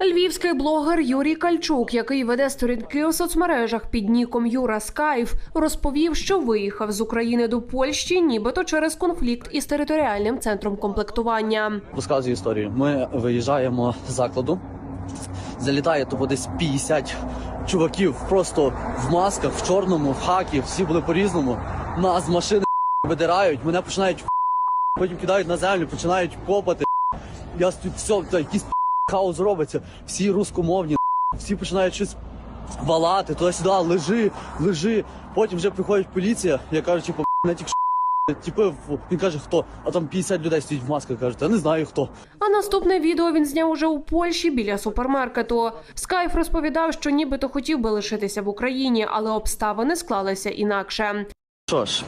Львівський блогер Юрій Кальчук, який веде сторінки у соцмережах під ніком Юра Скайф, розповів, що виїхав з України до Польщі, нібито через конфлікт із територіальним центром комплектування. Розказую історію. Ми виїжджаємо з закладу. Залітає тупо десь 50 чуваків просто в масках, в чорному, в хакі, всі були по-різному. Нас з машини видирають, мене починають потім кидають на землю, починають копати. Я стою, все, та якийсь хаос робиться, всі рускомовні, всі починають щось валати, туди-сюди, лежи, лежи. Потім вже приходить поліція, я кажу, типу, на тільки Типу, він каже, хто? А там 50 людей стоїть в масках, кажуть, я не знаю хто. А наступне відео він зняв уже у Польщі біля супермаркету. Скайф розповідав, що нібито хотів би лишитися в Україні, але обставини склалися інакше. Що ж.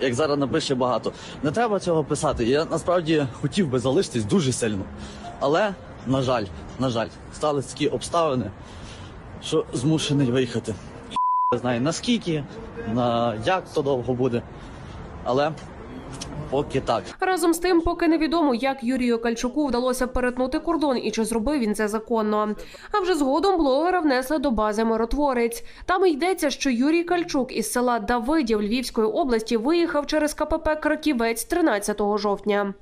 Як зараз напише багато. Не треба цього писати. Я насправді хотів би залишитись дуже сильно. Але, на жаль, на жаль, стали такі обставини, що змушений виїхати. Не знаю наскільки, на як то довго буде. Але поки так. Разом з тим, поки невідомо, як Юрію Кальчуку вдалося перетнути кордон і чи зробив він це законно. А вже згодом блогера внесли до бази миротворець. Там йдеться, що Юрій Кальчук із села Давидів Львівської області виїхав через КПП Краківець 13 жовтня.